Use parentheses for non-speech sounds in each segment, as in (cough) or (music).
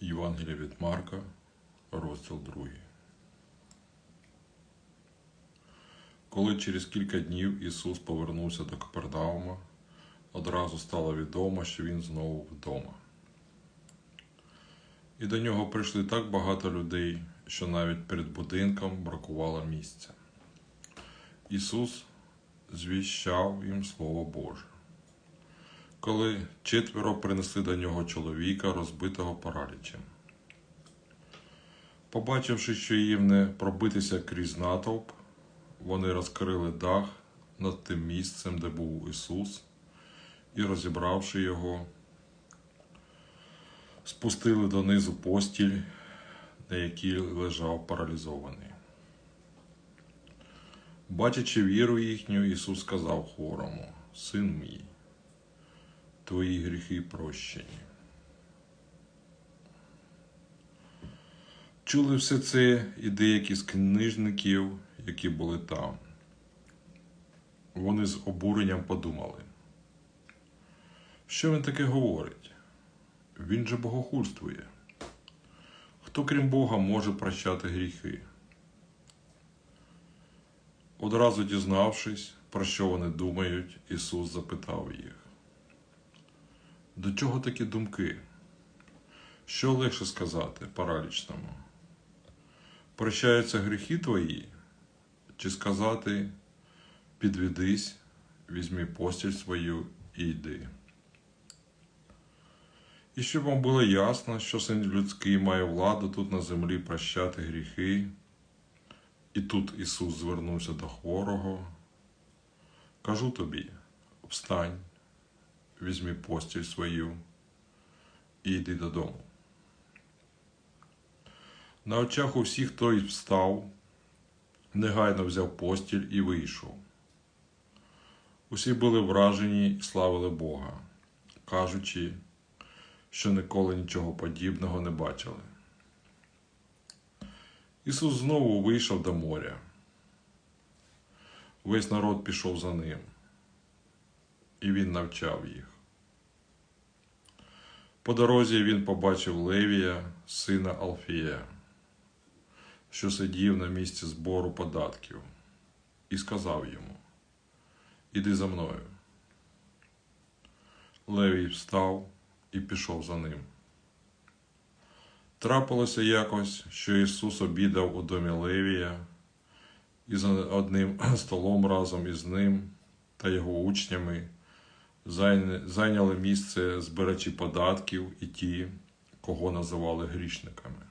Євангелія від Марка, розділ 2. Коли через кілька днів Ісус повернувся до Капернаума, одразу стало відомо, що Він знову вдома. І до нього прийшли так багато людей, що навіть перед будинком бракувало місця. Ісус звіщав їм Слово Боже. Коли четверо принесли до нього чоловіка, розбитого паралічем. Побачивши, що їм не пробитися крізь натовп, вони розкрили дах над тим місцем, де був Ісус, і, розібравши його, спустили донизу постіль, на якій лежав паралізований. Бачачи віру їхню, Ісус сказав хворому: Син мій, твої гріхи прощені. Чули все це і деякі з книжників, які були там. Вони з обуренням подумали, що він таке говорить? Він же богохульствує. Хто крім Бога може прощати гріхи? Одразу дізнавшись, про що вони думають, Ісус запитав їх. До чого такі думки? Що легше сказати паралічному? Прощаються гріхи твої? Чи сказати підведись, візьми постіль свою і йди? І щоб вам було ясно, що син людський має владу тут на землі прощати гріхи, і тут Ісус звернувся до хворого. Кажу тобі, встань, візьми постіль свою і йди додому. На очах у всіх той встав, негайно взяв постіль і вийшов. Усі були вражені і славили Бога, кажучи, що ніколи нічого подібного не бачили. Ісус знову вийшов до моря. Весь народ пішов за ним, і Він навчав їх. По дорозі він побачив Левія, сина Алфія, що сидів на місці збору податків, і сказав йому: Іди за мною. Левій встав і пішов за ним. Трапилося якось, що Ісус обідав у домі Левія і за одним (clears throat) столом разом із ним та його учнями зайняли місце збирачі податків і ті, кого називали грішниками.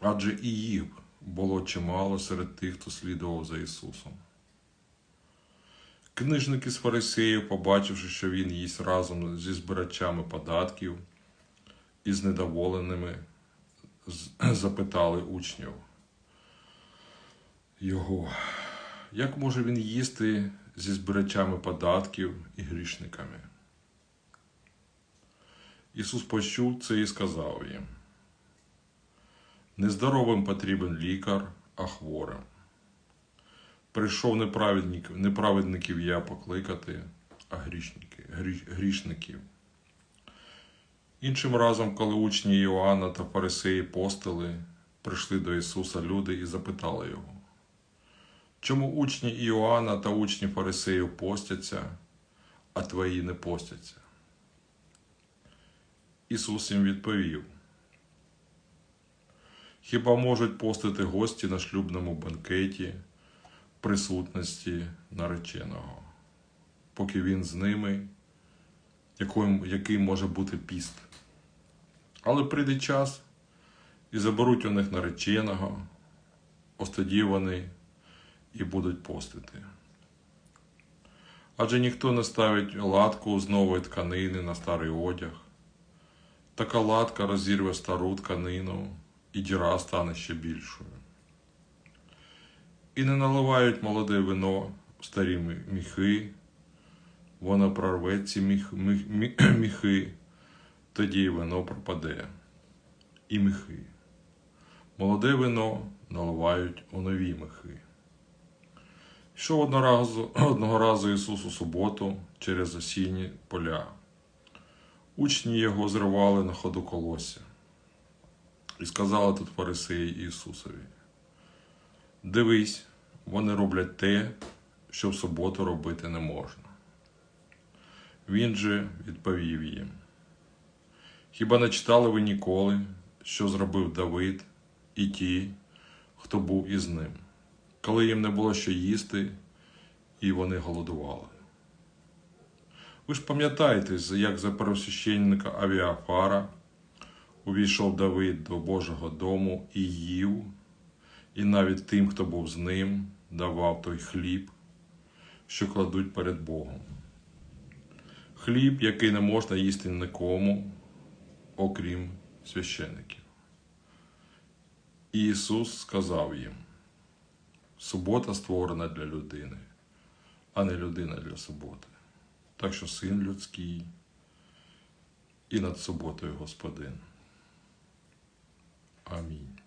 Адже і їх було чимало серед тих, хто слідував за Ісусом. Книжники з фарисеїв, побачивши, що він їсть разом зі збирачами податків і з недоволеними, (clears throat) запитали учнів його, як може він їсти зі збирачами податків і грішниками? Ісус почув це і сказав їм: Нездоровим потрібен лікар, а хворим. Прийшов неправедників, неправедників я покликати, а грішники, грішників. Іншим разом, коли учні Іоанна та Фарисеї постили, прийшли до Ісуса люди і запитали Його, чому учні Іоанна та учні Фарисеїв постяться, а твої не постяться? Ісус їм відповів: Хіба можуть постити гості на шлюбному банкеті? присутності нареченого, поки він з ними, який, який може бути піст. Але прийде час і заберуть у них нареченого, вони і будуть постити. Адже ніхто не ставить латку з нової тканини на старий одяг. Така латка розірве стару тканину, і діра стане ще більшою і не наливають молоде вино в старі міхи, воно прорве ці міх, міх, міх, (clears throat) міхи, тоді й вино пропаде, і міхи. Молоде вино наливають у нові михи. Йшов одного разу, (clears throat) одного разу Ісус у суботу через осінні поля. Учні його зривали на ходу колосся. І сказали тут фарисеї Ісусові: Дивись, вони роблять те, що в суботу робити не можна. Він же відповів їм: Хіба не читали ви ніколи, що зробив Давид і ті, хто був із ним, коли їм не було що їсти, і вони голодували? Ви ж пам'ятаєте, як за первосвященника Авіафара увійшов Давид до Божого дому і їв, і навіть тим, хто був з ним, давав той хліб, що кладуть перед Богом. Хліб, який не можна їсти нікому, окрім священиків. І Ісус сказав їм: субота створена для людини, а не людина для суботи. Так що син людський і над суботою Господин. Амінь.